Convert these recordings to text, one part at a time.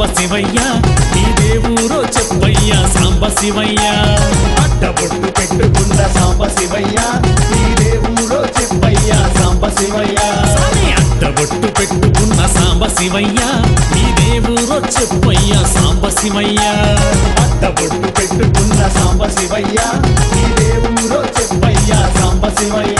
అడ్డబొట్టు పెట్టుకున్న సాంబ శివయ్య నీ దేవురో చెప్పయ్యా సాంబ శివయ్య. అడ్డబొట్టు పెట్టుకున్న సాంబ శివయ్య ఈ ఊరో చెప్పయ్యా సాంబ శివయ్య. స్వామి అడ్డబొట్టు పెట్టుకున్న సాంబ శివయ్య నీ ఊరో చెప్పయ్యా సాంబ శివయ్య. అడ్డబొట్టు పెట్టుకున్న సాంబ శివయ్య ఈ ఊరో చెప్పయ్యా సాంబ శివయ్య.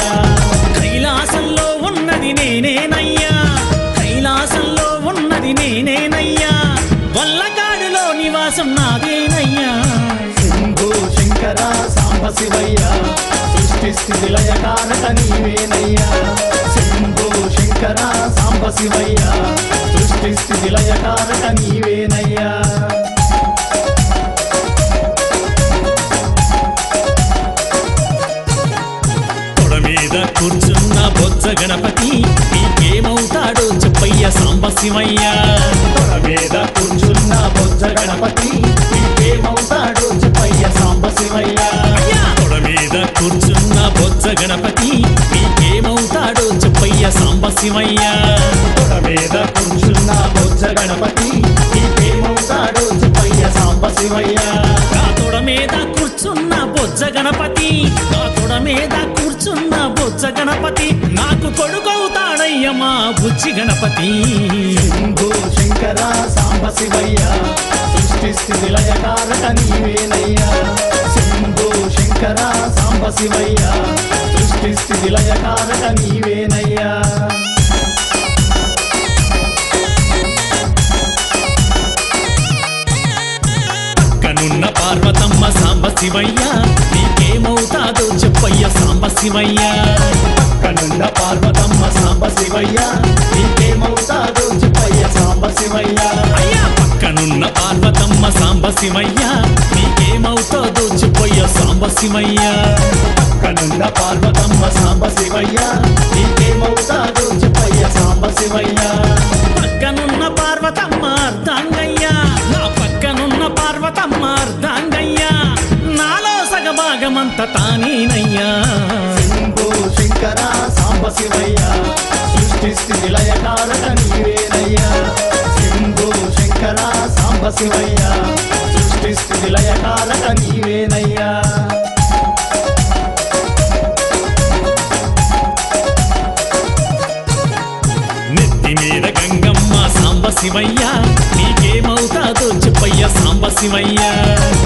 శివయ్య సృష్టి స్థితి లయకారక నీవేనయ్యా. శంభు శంకర సాంబ శివయ్య సృష్టి స్థితి లయకారక కారక మీద కూర్చున్న బొజ్జ గణపతి నీకేమవుతాడో చెప్పయ్య సాంబ శివయ్య తొడ మీద కూర్చున్న బొజ్జ గణపతి నీకేమవుతాడో చెప్పయ్య సాంబ శివయ్య అయ్యా! తొడ మీద కూర్చున్న బొజ్జ గణపతి నీకేమవుతాడో చెప్పయ్య సాంబ శివయ్య తొడ మీద కూర్చున్న బొజ్జ గణపతి నీకేమవుతాడో చెప్పయ్య సాంబ శివయ్య నా తొడ మీద కూర్చున్న బొజ్జ గణపతి. నా తొడ మీద కూర్చున్న బొజ్జ గణపతి. నాకు కొడుకవుతాడయ్య మా బుజ్జి గణపతి. శంభు శంకర సాంబ శివయ్య. సృష్టి స్థితి లయ కారక నీవేనయ్యా. శంభు శంకర సాంబ శివయ్య. సృష్టి స్థితి లయ కారక నీవేనయ్యా పార్వతమ్మ శివయ్య నీకేమవుతాదో చెప్పయ్య సాంబ శివయ్య కనున్న పార్వతమ్మ సాంబ శివయ్య నీకేమవుతాదో చెప్పయ్య సాంబ శివయ్య అయ్యా పక్కనున్న పార్వతమ్మ సాంబ శివయ్య నీకేమవుతాదో చెప్పయ్య సాంబ శివయ్య కనున్న పార్వతమ్మ సాంబ శివయ్య నీకేమవుతాదో చెప్పయ్య సాంబ శివయ్య సగభాగమంత తానేనయ్యా. శంభు శంకర సాంబ శివయ్య. సృష్టి నిలయకారక నీవేనయ్యా. శంభు శంకర సాంబ శివయ్య. సృష్టి నిలయకారక లయ శివయ్యా నీకేమవుతాదో చెప్పయ్యా సాంబ శివయ్యా.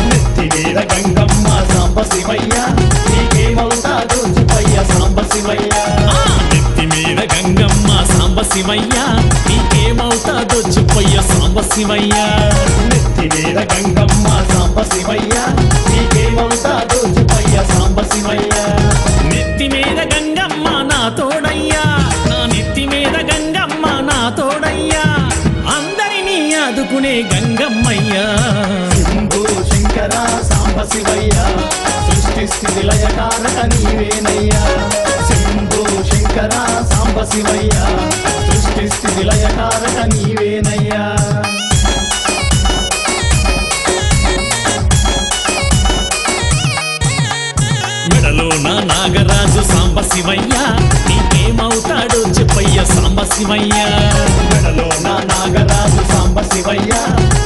నెత్తి మీద గంగమ్మ సాంబ శివయ్యా నీకేమవుతాదో చెప్పయ్యా సాంబ శివయ్యా. నెత్తి మీద గంగమ్మ సాంబ శివయ్యా నీకేమవుతాదో చెప్పయ్యా సాంబ శివయ్యా. నెత్తి మీద గంగమ్మ సాంబ శివయ్యా గంగమ్మయ్యా. శంభు శంకర సాంబ శివయ్య. సృష్టి స్థితి లయ కారక నీవేనయ్యా. శంభు శంకర సాంబ శివయ్య. సృష్టి స్థితి లయ కారక నీవేనయ్యా. మెడలో నా నాగరాజు సాంబ శివయ్య. నీకేమవుతాడో చెప్పయ్య సాంబ శివయ్య. మెడలో నా నాగరాజు సాంబ శివయ్య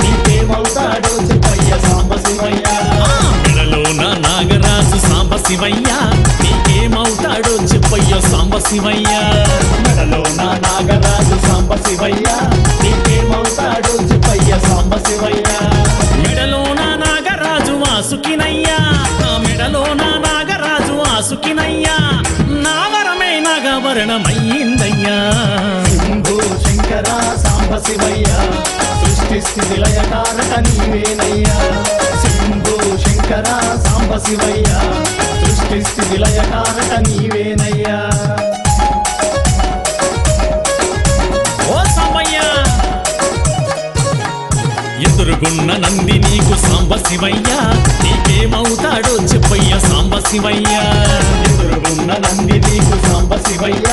నీకేమవుతాడో చెప్పయ్య సాంబ శివయ్య. ఆ మెడలో నా నాగరాజు సాంబ శివయ్య నీకేమవుతాడో చెప్పయ్య సాంబ శివయ్య. మెడలో నా నాగరాజు సాంబ శివయ్య నీకేమవుతాడో చెప్పయ్య సాంబ శివయ్య. మెడలో నా నాగరాజు వాసుకినయ్యా నా మెడలో నా నాగరాజు వాసుకినయ్యా నా వరమే నాగవరణమయ్యిందయ్యా శంకర సాంబ శివయ్య సృష్టి స్థితి నీవేనయ్యా శంభు శంకర సాంబ శివయ్య. సృష్టి స్థితి లయ నీవేనయ్యా ఎదురుగున్న నంది నీకు సాంబ శివయ్య. నీకేమవుతాడో చెప్పయ్య సాంబ శివయ్య. ఎదురుగున్న నంది నీకు సాంబ శివయ్య.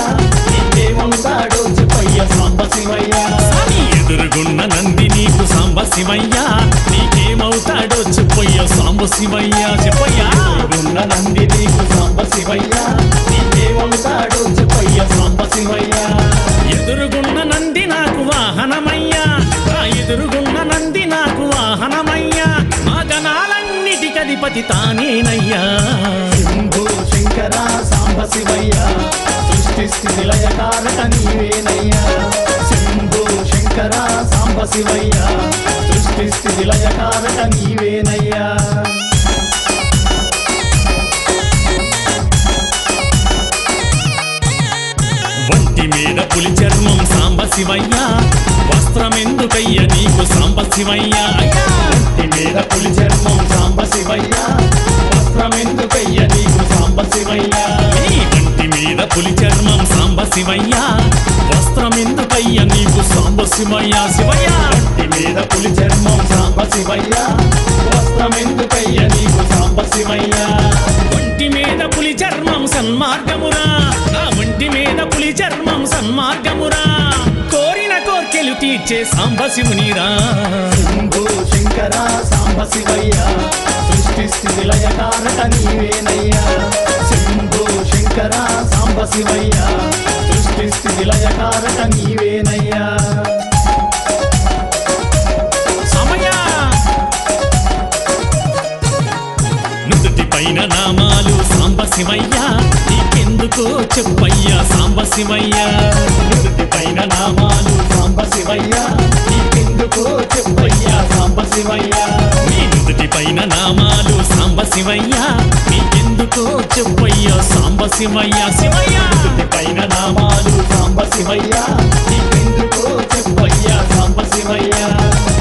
నీకేమవుతాడో చెప్పయ్య సాంబ శివయ్య. శివయ్య నీకేమవుతాడో చెప్పయ్య. సాంబ శివయ్య చెప్పయ్య. నంది నీకు సాంబ శివయ్య. నీకేమవుతాడో చెప్పయ్య. సాంబ శివయ్య. ఎదురుగున్న నంది నాకు వాహనమయ్యా. నా ఎదురుగున్న నంది నాకు వాహనమయ్యా. మా జనాలన్నిటికధిపతి తానేనయ్యా. శంభు శంకర సాంబ శివయ్య. సృష్టి స్థితి లయకారక నీవేనయ్యా. శంకర సాంబ శివయ్య. సృష్టి స్థితి లయకారక నీవేనయ్యా. వంటి మీద పులి చర్మం సాంబ శివయ్య. వస్త్రమెందుకయ్య నీకు సాంబ శివయ్య? పులి సాంబ శివయ్య వస్త్రమెందుకయ్య నీకు సాంబ శివయ్య ఒంటి మీద పులి చర్మం సన్మార్గమురా నా ఒంటి మీద పులి చర్మం సన్మార్గమురా. కోరిన కోర్కెలు తీర్చే సాంబ శివునిరా శంభో శంకర సాంబ శివయ్య సృష్టి స్థితి లయకారక నీవేనయ్యా. శంభో శంకర సాంబ శివయ్య సృష్టి స్థితి లయకారక నీవేనయ్యా. శివయ్య నీకెందుకో చెప్పయ్యా సాంబ శివయ్య పైన నామాలు సాంబ శివయ్య నీకెందుకో చెప్పయ్యా సాంబ శివయ్య నీ పైన నామాలు సాంబ శివయ్య నీకెందుకో చెప్పయ్యా సాంబ శివయ్య శివయ్య పైన నామాలు సాంబ శివయ్య నీకెందుకో చెప్పయ్యా సాంబ శివయ్య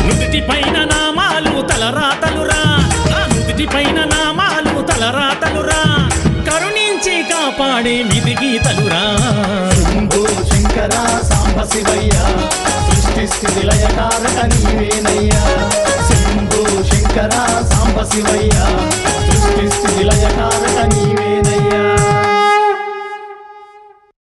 నుదుటి పైన నామాలు తలరాతలురా నా నుదుటి పైన పాడే మిది గీతలురా. శంభో శంకర సాంబ శివయ్య సృష్టి స్థితి లయకారక నీవేనయ్యా. శంభో శంకర సాంబ శివయ్య సృష్టి స్థితి లయకారక నీవే